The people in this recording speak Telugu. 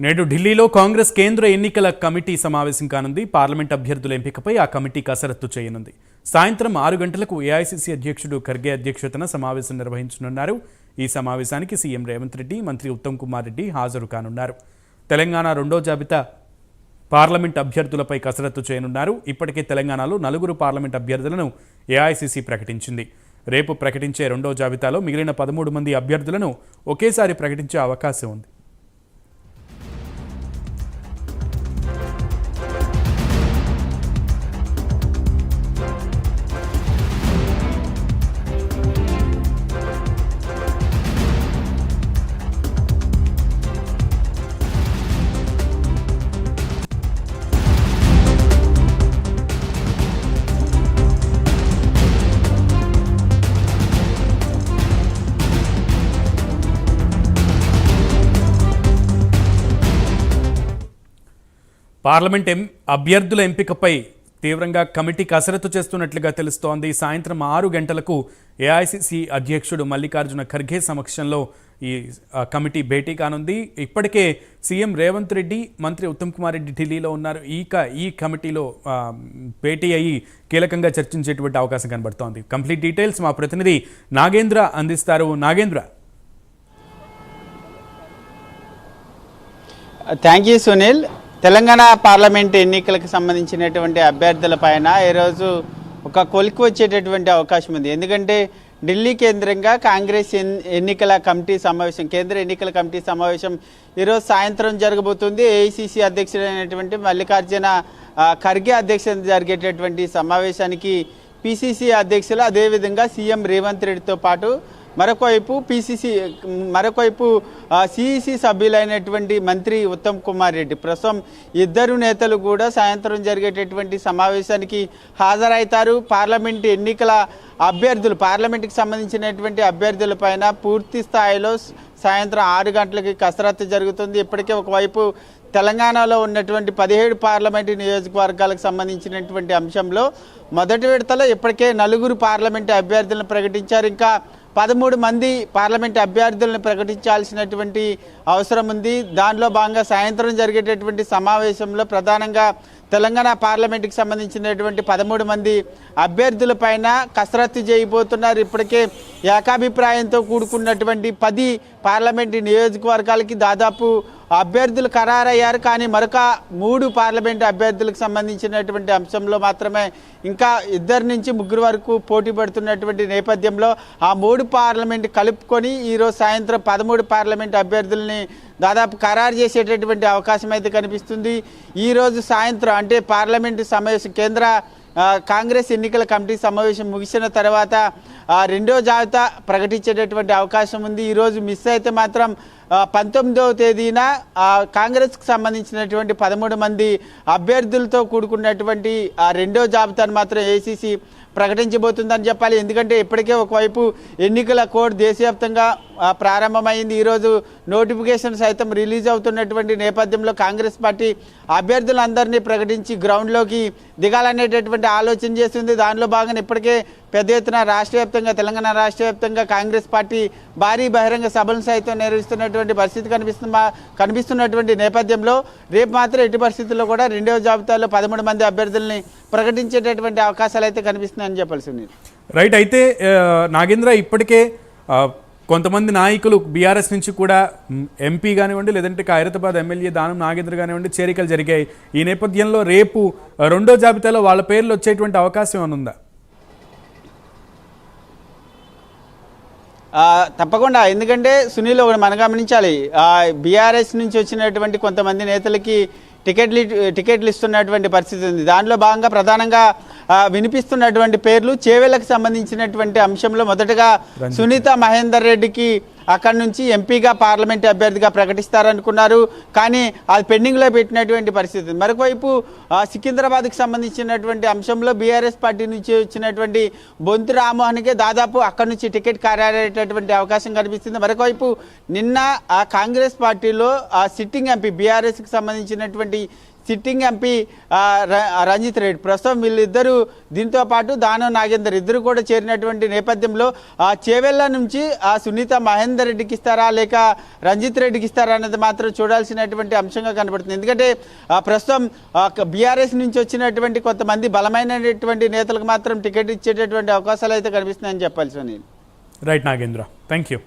నేడు ఢిల్లీలో కాంగ్రెస్ కేంద్ర ఎన్నికల కమిటీ సమావేశం కానుంది. పార్లమెంట్ అభ్యర్థుల ఎంపికపై ఆ కమిటీ కసరత్తు చేయనుంది. సాయంత్రం ఆరు గంటలకు ఏఐసిసి అధ్యక్షుడు ఖర్గే అధ్యక్షతన సమావేశం నిర్వహించనున్నారు. ఈ సమావేశానికి సీఎం రేవంత్ రెడ్డి మంత్రి ఉత్తమ్ కుమార్ రెడ్డి హాజరు కానున్నారు. తెలంగాణ రెండో జాబితా పార్లమెంట్ అభ్యర్థులపై కసరత్తు చేయనున్నారు. ఇప్పటికే తెలంగాణలో నలుగురు పార్లమెంట్ అభ్యర్థులను ఏఐసిసి ప్రకటించింది. రేపు ప్రకటించే రెండో జాబితాలో మిగిలిన పదమూడు మంది అభ్యర్థులను ఒకేసారి ప్రకటించే అవకాశం ఉంది. పార్లమెంట్ ఎం అభ్యర్థుల ఎంపికపై తీవ్రంగా కమిటీ కసరత్తు చేస్తున్నట్లుగా తెలుస్తోంది. సాయంత్రం ఆరు గంటలకు ఏఐసిసి అధ్యక్షుడు మల్లికార్జున ఖర్గే సమక్షంలో ఈ కమిటీ భేటీ కానుంది. ఇప్పటికే సీఎం రేవంత్ రెడ్డి మంత్రి ఉత్తమ్ కుమార్ రెడ్డి ఢిల్లీలో ఉన్నారు. ఈక ఈ కమిటీలో భేటీ అయ్యి కీలకంగా చర్చించేటువంటి అవకాశం కనబడుతోంది. కంప్లీట్ డీటెయిల్స్ మా ప్రతినిధి నాగేంద్ర అందిస్తారు. Nagendra. Thank you Sunil Telangana parliament ఎన్నికలకు సంబంధించినటువంటి అభ్యర్థుల పైన ఈరోజు ఒక కొలికి వచ్చేటటువంటి అవకాశం ఉంది. ఎందుకంటే ఢిల్లీ కేంద్రంగా కాంగ్రెస్ ఎన్నికల కమిటీ సమావేశం కేంద్ర ఎన్నికల కమిటీ సమావేశం ఈరోజు సాయంత్రం జరగబోతుంది. ఏఐసిసి అధ్యక్షుడైనటువంటి మల్లికార్జున ఖర్గే అధ్యక్షత జరిగేటటువంటి సమావేశానికి పిసిసి అధ్యక్షులు అదేవిధంగా సీఎం రేవంత్ రెడ్డితో పాటు మరొకవైపు పిసిసి మరొకవైపు సిఇసి సభ్యులైనటువంటి మంత్రి ఉత్తమ్ కుమార్ రెడ్డి. ప్రస్తుతం ఇద్దరు నేతలు కూడా సాయంత్రం జరిగేటటువంటి సమావేశానికి హాజరవుతారు. పార్లమెంట్ ఎన్నికల అభ్యర్థులు పార్లమెంట్కి సంబంధించినటువంటి అభ్యర్థుల పైన పూర్తి స్థాయిలో సాయంత్రం ఆరు గంటలకి కసరత్తు జరుగుతుంది. ఇప్పటికే ఒకవైపు తెలంగాణలో ఉన్నటువంటి పదిహేడు పార్లమెంటు నియోజకవర్గాలకు సంబంధించినటువంటి అంశంలో మొదటి విడతలో ఇప్పటికే నలుగురు పార్లమెంటు అభ్యర్థులను ప్రకటించారు. ఇంకా పదమూడు మంది పార్లమెంట్ అభ్యర్థులను ప్రకటించాల్సినటువంటి అవసరం ఉంది. దానిలో భాగంగా సాయంత్రం జరిగేటటువంటి సమావేశంలో ప్రధానంగా తెలంగాణ పార్లమెంట్కి సంబంధించినటువంటి పదమూడు మంది అభ్యర్థుల పైన కసరత్తు చేయబోతున్నారు. ఇప్పటికే ఏకాభిప్రాయంతో కూడుకున్నటువంటి పది పార్లమెంటు నియోజకవర్గాలకి దాదాపు అభ్యర్థులు ఖరారయ్యారు కానీ మరొక మూడు పార్లమెంటు అభ్యర్థులకు సంబంధించినటువంటి అంశంలో మాత్రమే ఇంకా ఇద్దరు నుంచి ముగ్గురు వరకు పోటీ పడుతున్నటువంటి నేపథ్యంలో ఆ మూడు పార్లమెంట్ కలుపుకొని ఈరోజు సాయంత్రం పదమూడు పార్లమెంట్ అభ్యర్థుల్ని దాదాపు ఖరారు చేసేటటువంటి అవకాశం అయితే కనిపిస్తుంది. ఈరోజు సాయంత్రం అంటే పార్లమెంటు సమావేశం కేంద్ర కాంగ్రెస్ ఎన్నికల కమిటీ సమావేశం ముగిసిన తర్వాత రెండో జాబితా ప్రకటించేటటువంటి అవకాశం ఉంది. ఈరోజు మిస్ అయితే మాత్రం పంతొమ్మిదవ తేదీన కాంగ్రెస్కి సంబంధించినటువంటి పదమూడు మంది అభ్యర్థులతో కూడుకున్నటువంటి ఆ రెండో జాబితాను మాత్రం ఏసీసీ ప్రకటించబోతుందని చెప్పాలి. ఎందుకంటే ఇప్పటికే ఒకవైపు ఎన్నికల కోడ్ దేశవ్యాప్తంగా ప్రారంభమైంది. ఈరోజు నోటిఫికేషన్ సైతం రిలీజ్ అవుతున్నటువంటి నేపథ్యంలో కాంగ్రెస్ పార్టీ అభ్యర్థులందరినీ ప్రకటించి గ్రౌండ్లోకి దిగాలనేటటువంటి ఆలోచన చేస్తుంది. దానిలో భాగంగా ఇప్పటికే పెద్ద ఎత్తున రాష్ట్ర వ్యాప్తంగా తెలంగాణ రాష్ట్ర వ్యాప్తంగా కాంగ్రెస్ పార్టీ భారీ బహిరంగ సభలను సైతం నిర్వహిస్తున్నటువంటి పరిస్థితి కనిపిస్తున్న కనిపిస్తున్నటువంటి నేపథ్యంలో రేపు మాత్రం ఎట్టి పరిస్థితుల్లో కూడా రెండవ జాబితాలో పదమూడు మంది అభ్యర్థుల్ని ప్రకటించేటటువంటి అవకాశాలు అయితే కనిపిస్తున్నాయని చెప్పాల్సి ఉంది రైట్ అయితే నాగేంద్ర ఇప్పటికే కొంతమంది నాయకులు బీఆర్ఎస్ నుంచి కూడా ఎంపీ కానివ్వండి లేదంటే ఖైరతాబాద్ ఎమ్మెల్యే దానం నాగేంద్ర కానివ్వండి చేరికలు జరిగాయి. ఈ నేపథ్యంలో రేపు రెండో జాబితాలో వాళ్ళ పేర్లు వచ్చేటువంటి అవకాశం ఏమైనా ఉందా? తప్పకుండా. ఎందుకంటే సునీల్ మనం గమనించాలి బీఆర్ఎస్ నుంచి వచ్చినటువంటి కొంతమంది నేతలకి టికెట్లు టికెట్లు ఇస్తున్నటువంటి పరిస్థితి ఉంది. దానిలో భాగంగా ప్రధానంగా వినిపిస్తున్నటువంటి పేర్లు చేవేలకు సంబంధించినటువంటి అంశంలో మొదటగా సునీత మహేందర్ రెడ్డికి అక్కడి నుంచి ఎంపీగా పార్లమెంట్ అభ్యర్థిగా ప్రకటిస్తారనుకున్నారు. కానీ అది పెండింగ్లో పెట్టినటువంటి పరిస్థితి. మరొకవైపు ఆ, సికింద్రాబాద్కి సంబంధించినటువంటి అంశంలో బీఆర్ఎస్ పార్టీ నుంచి వచ్చినటువంటి బొంతు రామ్మోహన్కే దాదాపు అక్కడి నుంచి టికెట్ ఖరారయ్యేటటువంటి అవకాశం కనిపిస్తుంది. మరొకవైపు నిన్న ఆ కాంగ్రెస్ పార్టీలో ఆ సిట్టింగ్ ఎంపీ బీఆర్ఎస్కి సంబంధించినటువంటి సిట్టింగ్ ఎంపీ ర- రంజిత్ రెడ్డి. ప్రస్తుతం వీళ్ళిద్దరూ దీంతో పాటు దానం నాగేందర్ ఇద్దరు కూడా చేరినటువంటి నేపథ్యంలో ఆ చేవెళ్ళ నుంచి ఆ సునీత మహేందర్ రెడ్డికి ఇస్తారా లేక రంజిత్ రెడ్డికి ఇస్తారా అనేది మాత్రం చూడాల్సినటువంటి అంశంగా కనబడుతుంది. ఎందుకంటే ప్రస్తుతం బీఆర్ఎస్ నుంచి వచ్చినటువంటి కొంతమంది బలమైనటువంటి నేతలకు మాత్రం టికెట్ ఇచ్చేటటువంటి అవకాశాలు అయితే కనిపిస్తున్నాయని చెప్పాల్సి నేను రైట్ నాగేంద్ర. Thank you